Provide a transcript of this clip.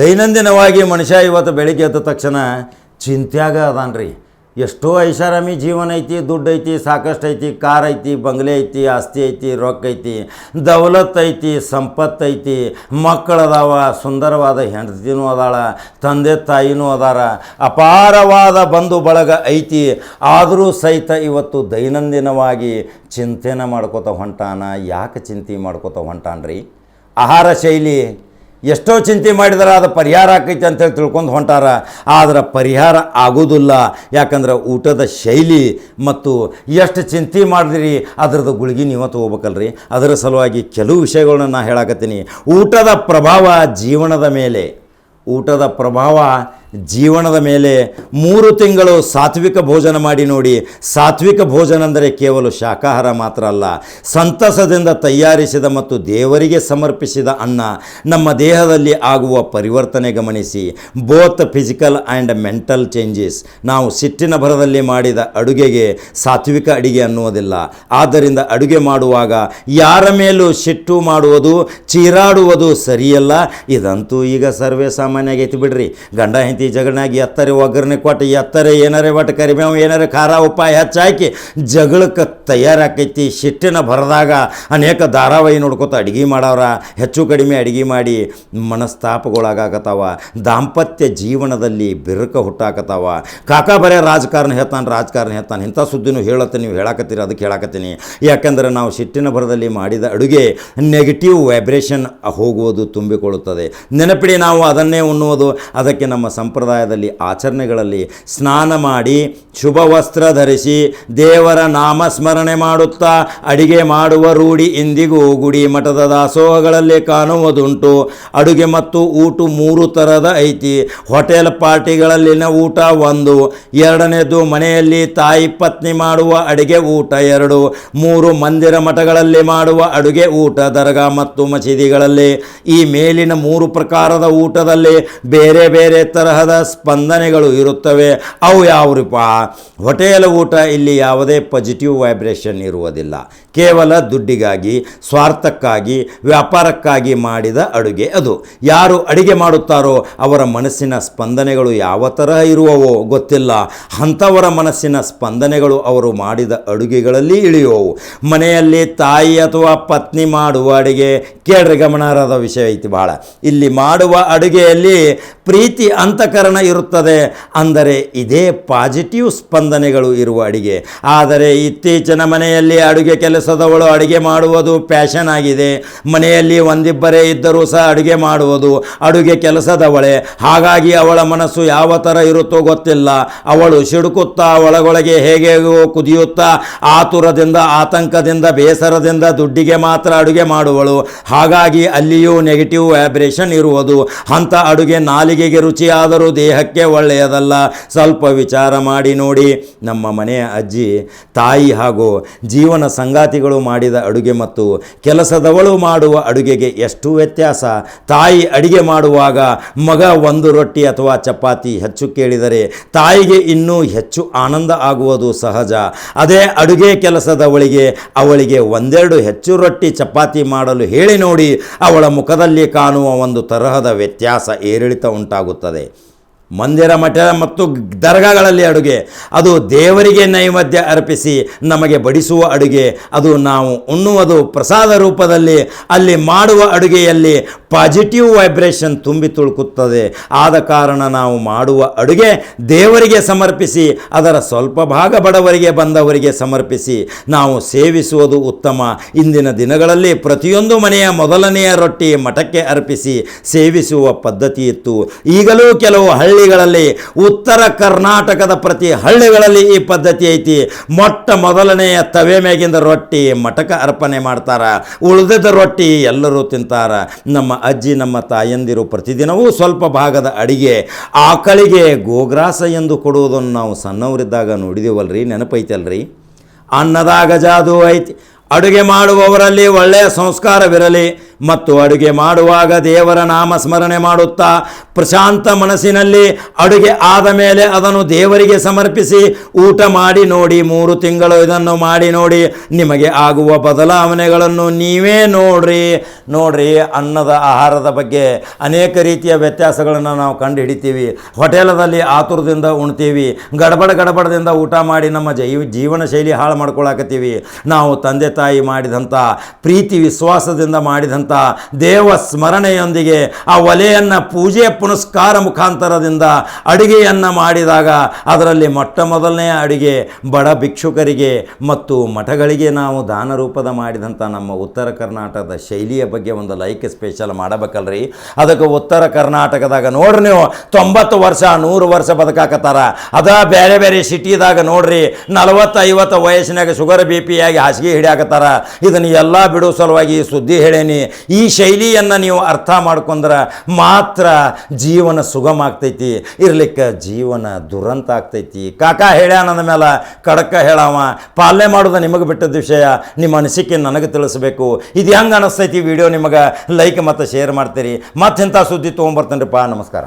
ದೈನಂದಿನವಾಗಿ ಮನುಷ್ಯ ಇವತ್ತು ಬೆಳಿಗ್ಗೆ ಎದ್ದ ತಕ್ಷಣ ಚಿಂತ್ಯಾಗ ರೀ ಎಷ್ಟೋ ಐಷಾರಾಮಿ ಜೀವನ ಐತಿ, ದುಡ್ಡು ಐತಿ, ಸಾಕಷ್ಟು ಐತಿ, ಕಾರ್ ಐತಿ, ಬಂಗ್ಲೆ ಐತಿ, ಆಸ್ತಿ ಐತಿ, ರೊಕ್ಕ ಐತಿ, ದೌಲತ್ ಐತಿ ಸಂಪತ್ತು ಐತಿ, ಮಕ್ಕಳದಾವ, ಸುಂದರವಾದ ಹೆಂಡತಿನೂ ಅದಾಳ, ತಂದೆ ತಾಯಿನೂ ಅದಾರ, ಅಪಾರವಾದ ಬಂಧು ಬಳಗ ಐತಿ, ಆದರೂ ಸಹಿತ ಇವತ್ತು ದೈನಂದಿನವಾಗಿ ಚಿಂತೆನ ಮಾಡ್ಕೋತ ಹೊಂಟಾನ, ಯಾಕೆ ಚಿಂತೆ ಮಾಡ್ಕೋತ ಹೊಂಟಾನ್ರಿ? ಆಹಾರ ಶೈಲಿ ಎಷ್ಟೋ ಚಿಂತೆ ಮಾಡಿದ್ರೆ ಅದು ಪರಿಹಾರ ಆಕೈತಿ ಅಂತೇಳಿ ತಿಳ್ಕೊಂಡು ಹೊಂಟಾರ. ಆದ್ರೆ ಪರಿಹಾರ ಆಗೋದಿಲ್ಲ. ಯಾಕಂದ್ರೆ ಊಟದ ಶೈಲಿ ಮತ್ತು ಎಷ್ಟು ಚಿಂತೆ ಮಾಡಿದ್ರಿ, ಅದರದ್ದು ಗುಳಿಗೆ ನೀವು ತೊಗೋಬೇಕಲ್ರಿ. ಅದರ ಸಲುವಾಗಿ ಕೆಲವು ವಿಷಯಗಳನ್ನ ನಾನು ಹೇಳಕತ್ತೀನಿ. ಊಟದ ಪ್ರಭಾವ ಜೀವನದ ಮೇಲೆ. ಊಟದ ಪ್ರಭಾವ ಜೀವನದ ಮೇಲೆ ಮೂರು ತಿಂಗಳು ಸಾತ್ವಿಕ ಭೋಜನ ಮಾಡಿ ನೋಡಿ. ಸಾತ್ವಿಕ ಭೋಜನ ಅಂದರೆ ಕೇವಲ ಶಾಖಾಹಾರ ಮಾತ್ರ ಅಲ್ಲ. ಸಂತಸದಿಂದ ತಯಾರಿಸಿದ ಮತ್ತು ದೇವರಿಗೆ ಸಮರ್ಪಿಸಿದ ಅನ್ನ ನಮ್ಮ ದೇಹದಲ್ಲಿ ಆಗುವ ಪರಿವರ್ತನೆ ಗಮನಿಸಿ. Both physical and mental changes ನಾವು ಸಿಟ್ಟಿನ ಭರದಲ್ಲಿ ಮಾಡಿದ ಅಡುಗೆಗೆ ಸಾತ್ವಿಕ ಅಡಿಗೆ ಅನ್ನುವುದಿಲ್ಲ. ಆದ್ದರಿಂದ ಅಡುಗೆ ಮಾಡುವಾಗ ಯಾರ ಮೇಲೂ ಸಿಟ್ಟು ಮಾಡುವುದು, ಚೀರಾಡುವುದು ಸರಿಯಲ್ಲ. ಇದಂತೂ ಈಗ ಸರ್ವೇ ಸಾಮಾನ್ಯ ಆಗೈತಿ ಬಿಡ್ರಿ. ಗಂಡ ಹೆಂಡತಿ ಜಗಳನಾಗಿ ಎತ್ತರೆ ಒಗ್ಗರಣೆ ಕೊಟ್ಟು ಎತ್ತರೆ ಏನಾರೇ ಒಟ್ಟು ಕರಿಬೇವು ಏನಾರ ಖಾರ ಉಪಾಯ ಹೆಚ್ಚಾಕಿ ಜಗಳಕ್ಕೆ ತಯಾರಾಕೈತಿ. ಸಿಟ್ಟಿನ ಭರದಾಗ ಅನೇಕ ಧಾರಾವಾಹಿ ನೋಡ್ಕೊತ ಅಡುಗೆ ಮಾಡವ್ರ. ಹೆಚ್ಚು ಕಡಿಮೆ ಅಡುಗೆ ಮಾಡಿ ಮನಸ್ತಾಪಗಳಾಗತ್ತಾವ ದಾಂಪತ್ಯ ಜೀವನದಲ್ಲಿ ಬಿರುಕ ಹುಟ್ಟಾಕತ್ತಾವ ಕಾಕಾ ಬರೇ ರಾಜಕಾರಣ ಹೇಳ್ತಾನೆ ರಾಜಕಾರಣ ಹೇಳ್ತಾನೆ. ಇಂಥ ಸುದ್ದಿನೂ ಹೇಳತ್ತೆ ನೀವು ಹೇಳಾಕತ್ತೀರಿ, ಅದಕ್ಕೆ ಹೇಳಾಕತ್ತೀನಿ. ಯಾಕಂದ್ರೆ ನಾವು ಸಿಟ್ಟಿನ ಭರದಲ್ಲಿ ಮಾಡಿದ ಅಡುಗೆ ನೆಗೆಟಿವ್ ವೈಬ್ರೇಷನ್ ಹೋಗುವುದು ತುಂಬಿಕೊಳ್ಳುತ್ತದೆ. ನೆನಪಿಡಿ ನಾವು ಅದನ್ನೇ ಉಣ್ಣುವುದು. ಅದಕ್ಕೆ ನಮ್ಮ ಸಂಪ್ರದಾಯದಲ್ಲಿ, ಆಚರಣೆಗಳಲ್ಲಿ ಸ್ನಾನ ಮಾಡಿ, ಶುಭ ವಸ್ತ್ರ ಧರಿಸಿ, ದೇವರ ನಾಮಸ್ಮರಣೆ ಮಾಡುತ್ತಾ, ಅಡಿಗೆ ಮಾಡುವ ರೂಢಿ ಇಂದಿಗೂ ಗುಡಿ ಮಠದ ದಾಸೋಹಗಳಲ್ಲಿ ಕಾಣುವುದುಂಟು. ಅಡುಗೆ ಮತ್ತು ಊಟ ಮೂರು ಥರದ ಐತಿ. ಹೋಟೆಲ್ ಪಾರ್ಟಿಗಳಲ್ಲಿನ ಊಟ ಒಂದು. ಎರಡನೇದು ಮನೆಯಲ್ಲಿ ತಾಯಿ ಪತ್ನಿ ಮಾಡುವ ಅಡುಗೆ ಊಟ ಎರಡು. ಮೂರು ಮಂದಿರ ಮಠಗಳಲ್ಲಿ ಮಾಡುವ ಅಡುಗೆ ಊಟ ದರ್ಗಾ ಮತ್ತು ಮಸೀದಿಗಳಲ್ಲಿ. ಈ ಮೇಲಿನ ಮೂರು ಪ್ರಕಾರದ ಊಟದಲ್ಲಿ ಬೇರೆ ಬೇರೆ ತರಹದ ಸ್ಪಂದನೆಗಳು ಇರುತ್ತವೆ, ಅವು ಯಾವ್ರಿಪ ಹೋಟೆಲ್ ಊಟ, ಇಲ್ಲಿ ಯಾವುದೇ ಪಾಸಿಟಿವ್ ವೈಬ್ರೇಷನ್ ಇರುವುದಿಲ್ಲ. ಕೇವಲ ದುಡ್ಡಿಗಾಗಿ, ಸ್ವಾರ್ಥಕ್ಕಾಗಿ, ವ್ಯಾಪಾರಕ್ಕಾಗಿ ಮಾಡಿದ ಅಡುಗೆ ಅದು. ಯಾರು ಅಡುಗೆ ಮಾಡುತ್ತಾರೋ, ಅವರ ಮನಸ್ಸಿನ ಸ್ಪಂದನೆಗಳು ಯಾವ ತರಹ ಇರುವವೋ ಗೊತ್ತಿಲ್ಲ. ಅಂಥವರ ಮನಸ್ಸಿನ ಸ್ಪಂದನೆಗಳು ಅವರು ಮಾಡಿದ ಅಡುಗೆಗಳಲ್ಲಿ ಇಳಿಯುವವು. ಮನೆಯಲ್ಲಿ ತಾಯಿ ಅಥವಾ ಪತ್ನಿ ಮಾಡುವ ಅಡುಗೆ, ಕೇಳ್ರಿ ಗಮನಾರ್ಹದ ವಿಷಯ ಐತಿ ಬಹಳ ಇಲ್ಲಿ ಮಾಡುವ ಅಡುಗೆಯಲ್ಲಿ ಪ್ರೀತಿ ಅಂತಃಕರಣ ಇರುತ್ತದೆ. ಅಂದರೆ ಇದೇ ಪಾಸಿಟಿವ್ ಸ್ಪಂದನೆಗಳು ಇರುವ ಅಡುಗೆ. ಆದರೆ ಇತ್ತೀಚಿನ ಮನೆಯಲ್ಲಿ ಅಡುಗೆ ಕೆಲಸದವಳು ಅಡುಗೆ ಮಾಡುವುದು ಪ್ಯಾಷನ್ ಆಗಿದೆ. ಮನೆಯಲ್ಲಿ ಒಂದಿಬ್ಬರೇ ಇದ್ದರೂ ಸಹ ಅಡುಗೆ ಮಾಡುವುದು ಅಡುಗೆ ಕೆಲಸದವಳೆ. ಹಾಗಾಗಿ ಅವಳ ಮನಸ್ಸು ಯಾವ ಥರ ಇರುತ್ತೋ ಗೊತ್ತಿಲ್ಲ. ಅವಳು ಸಿಡುಕುತ್ತಾ ಒಳಗೊಳಗೆ ಹೇಗೆ ಕುದಿಯುತ್ತಾ ಆತುರದಿಂದ, ಆತಂಕದಿಂದ, ಬೇಸರದಿಂದ ದುಡ್ಡಿಗೆ ಮಾತ್ರ ಅಡುಗೆ ಮಾಡುವಳು. ಹಾಗಾಗಿ ಅಲ್ಲಿಯೂ ನೆಗೆಟಿವ್ ವ್ಯಾಬ್ರೇಷನ್ ಇರುವುದು. ಅಂಥ ಅಡುಗೆ ನಾಲಿಗೆಗೆ ರುಚಿಯಾದರೂ ದೇಹಕ್ಕೆ ಒಳ್ಳೆಯದಲ್ಲ. ಸ್ವಲ್ಪ ವಿಚಾರ ಮಾಡಿ ನೋಡಿ. ನಮ್ಮ ಮನೆಯ ಅಜ್ಜಿ, ತಾಯಿ ಹಾಗೂ ಜೀವನ ಸಂಗಾತಿಗಳು ಮಾಡಿದ ಅಡುಗೆ ಮತ್ತು ಕೆಲಸದವಳು ಮಾಡುವ ಅಡುಗೆಗೆ ಎಷ್ಟು ವ್ಯತ್ಯಾಸ. ತಾಯಿ ಅಡುಗೆ ಮಾಡುವಾಗ ಮಗ ಒಂದು ರೊಟ್ಟಿ ಅಥವಾ ಚಪಾತಿ ಹೆಚ್ಚು ಕೇಳಿದರೆ ತಾಯಿಗೆ ಇನ್ನೂ ಹೆಚ್ಚು ಆನಂದ ಆಗುವುದು ಸಹಜ. ಅದೇ ಅಡುಗೆ ಕೆಲಸದವಳಿಗೆ ಅವಳಿಗೆ ಒಂದೆರಡು ಹೆಚ್ಚು ರೊಟ್ಟಿ ಚಪಾತಿ ಮಾಡಲು ಹೇಳಿ ನೋಡಿ, ಅವಳ ಮುಖದಲ್ಲಿ ಕಾಣುವ ಒಂದು ತರಹದ ವ್ಯತ್ಯಾಸ ಏರಿಳಿತ ಉಂಟಾಗುತ್ತದೆ. ಮಂದಿರ ಮಠ ಮತ್ತು ದರ್ಗಾಗಳಲ್ಲಿ ಅಡುಗೆ. ಅದು ದೇವರಿಗೆ ನೈವೇದ್ಯ ಅರ್ಪಿಸಿ ನಮಗೆ ಬಡಿಸುವ ಅಡುಗೆ. ಅದು ನಾವು ಉಣ್ಣುವುದು ಪ್ರಸಾದ ರೂಪದಲ್ಲಿ, ಅಲ್ಲಿ ಮಾಡುವ ಅಡುಗೆಯಲ್ಲಿ ಪಾಸಿಟಿವ್ ವೈಬ್ರೇಷನ್ ತುಂಬಿ ತುಳುಕುತ್ತದೆ. ಆದ ಕಾರಣ ನಾವು ಮಾಡುವ ಅಡುಗೆ ದೇವರಿಗೆ ಸಮರ್ಪಿಸಿ, ಅದರ ಸ್ವಲ್ಪ ಭಾಗ ಬಡವರಿಗೆ ಬಂದವರಿಗೆ ಸಮರ್ಪಿಸಿ, ನಾವು ಸೇವಿಸುವುದು ಉತ್ತಮ. ಇಂದಿನ ದಿನಗಳಲ್ಲಿ ಪ್ರತಿಯೊಂದು ಮನೆಯ ಮೊದಲನೆಯ ರೊಟ್ಟಿ ಮಠಕ್ಕೆ ಅರ್ಪಿಸಿ ಸೇವಿಸುವ ಪದ್ಧತಿ ಇತ್ತು. ಈಗಲೂ ಕೆಲವು ಹಳ್ಳಿಗಳಲ್ಲಿ, ಉತ್ತರ ಕರ್ನಾಟಕದ ಪ್ರತಿ ಹಳ್ಳಿಗಳಲ್ಲಿ ಈ ಪದ್ಧತಿ ಐತಿ. ಮೊಟ್ಟ ಮೊದಲನೆಯ ತವೆ ಮೇಗಿಂದ ರೊಟ್ಟಿ ಮಟಕ ಅರ್ಪಣೆ ಮಾಡ್ತಾರ. ಉಳಿದದ ರೊಟ್ಟಿ ಎಲ್ಲರೂ ತಿಂತಾರ. ನಮ್ಮ ಅಜ್ಜಿ, ನಮ್ಮ ತಾಯಂದಿರು ಪ್ರತಿದಿನವೂ ಸ್ವಲ್ಪ ಭಾಗದ ಅಡಿಗೆ, ಆಕಳಿಗೆ ಗೋಗ್ರಾಸ ಎಂದು ಕೊಡುವುದನ್ನು ನಾವು ಸಣ್ಣವರಿದ್ದಾಗ ನೋಡಿದೀವಲ್ರಿ, ನೆನಪೈತಲ್ರಿ? ಅನ್ನದಾಗ ಜಾದು ಐತಿ. ಅಡುಗೆ ಮಾಡುವವರಲ್ಲಿ ಒಳ್ಳೆಯ ಸಂಸ್ಕಾರವಿರಲಿ. ಮತ್ತು ಅಡುಗೆ ಮಾಡುವಾಗ ದೇವರ ನಾಮ ಸ್ಮರಣೆ ಮಾಡುತ್ತಾ ಪ್ರಶಾಂತ ಮನಸ್ಸಿನಲ್ಲಿ ಅಡುಗೆ ಆದ ಮೇಲೆ ಅದನ್ನು ದೇವರಿಗೆ ಸಮರ್ಪಿಸಿ ಊಟ ಮಾಡಿ ನೋಡಿ, ಮೂರು ತಿಂಗಳು ಇದನ್ನು ಮಾಡಿ ನೋಡಿ, ನಿಮಗೆ ಆಗುವ ಬದಲಾವಣೆಗಳನ್ನು ನೀವೇ ನೋಡ್ರಿ. ನೋಡ್ರಿ, ಅನ್ನದ ಆಹಾರದ ಬಗ್ಗೆ ಅನೇಕ ರೀತಿಯ ವ್ಯತ್ಯಾಸಗಳನ್ನು ನಾವು ಕಂಡು ಹಿಡಿತೀವಿ ಹೋಟೆಲದಲ್ಲಿ ಆತುರದಿಂದ ಉಣ್ತೀವಿ, ಗಡಬಡ ಗಡಬಡದಿಂದ ಊಟ ಮಾಡಿ ನಮ್ಮ ಜೈವ ಜೀವನ ಶೈಲಿ ಹಾಳು ಮಾಡ್ಕೊಳಕತ್ತೀವಿ. ನಾವು ತಂದೆ ತಾಯಿ ಮಾಡಿದಂಥ, ಪ್ರೀತಿ ವಿಶ್ವಾಸದಿಂದ ಮಾಡಿದಂಥ ದೇವ ಸ್ಮರಣೆಯೊಂದಿಗೆ ಆ ಒಲೆಯನ್ನು ಪೂಜೆ ಪುನಸ್ಕಾರ ಮುಖಾಂತರದಿಂದ ಅಡುಗೆಯನ್ನು ಮಾಡಿದಾಗ ಅದರಲ್ಲಿ ಮೊಟ್ಟ ಮೊದಲನೇ ಅಡುಗೆ ಬಡ ಭಿಕ್ಷುಕರಿಗೆ ಮತ್ತು ಮಠಗಳಿಗೆ ನಾವು ದಾನ ರೂಪದ ಮಾಡಿದಂಥ ನಮ್ಮ ಉತ್ತರ ಕರ್ನಾಟಕದ ಶೈಲಿಯ ಬಗ್ಗೆ ಒಂದು ಲೈಕ್ ಸ್ಪೆಷಲ್ ಮಾಡಬೇಕಲ್ರಿ. ಅದಕ್ಕೆ ಉತ್ತರ ಕರ್ನಾಟಕದಾಗ ನೋಡ್ರಿ ನೀವು, ತೊಂಬತ್ತು ವರ್ಷ, ನೂರು ವರ್ಷ ಬದುಕಾಕತ್ತಾರ. ಅದ ಬೇರೆ ಬೇರೆ ಸಿಟಿದಾಗ ನೋಡ್ರಿ ನಲವತ್ತು ಐವತ್ತು ವಯಸ್ಸಿನಾಗ ಶುಗರ್ ಬಿ ಪಿ ಆಗಿ ಹಾಸಿಗೆ ಹಿಡಿಯಾಕತ್ತಾರ. ಇದನ್ನು ಎಲ್ಲ ಬಿಡೋ ಸಲುವಾಗಿ ಸುದ್ದಿ ಹೇಳೇನಿ. ಈ ಶೈಲಿಯನ್ನು ನೀವು ಅರ್ಥ ಮಾಡ್ಕೊಂಡ್ರೆ ಮಾತ್ರ ಜೀವನ ಸುಗಮ ಆಗ್ತೈತಿ ಇರ್ಲಿಕ್ಕೆ ಜೀವನ ದುರಂತ ಆಗ್ತೈತಿ. ಕಾಕ ಹೇಳ್ಯಾನಂದ ಮೇಲೆ ಕಡಕ ಹೇಳವ, ಪಾಲನೆ ಮಾಡೋದು ನಿಮಗೆ ಬಿಟ್ಟದ ವಿಷಯ ನಿಮ್ಮ ಅನಿಸಿಕೆ ನನಗೆ ತಿಳಿಸ್ಬೇಕು. ಇದು ಹೆಂಗೆ ಅನಿಸ್ತೈತಿ ವಿಡಿಯೋ ನಿಮಗೆ? ಲೈಕ್ ಮತ್ತು ಶೇರ್ ಮಾಡ್ತೀರಿ. ಇಂಥ ಸುದ್ದಿ ತೊಗೊಂಬರ್ತೇನೆ ನಮಸ್ಕಾರ.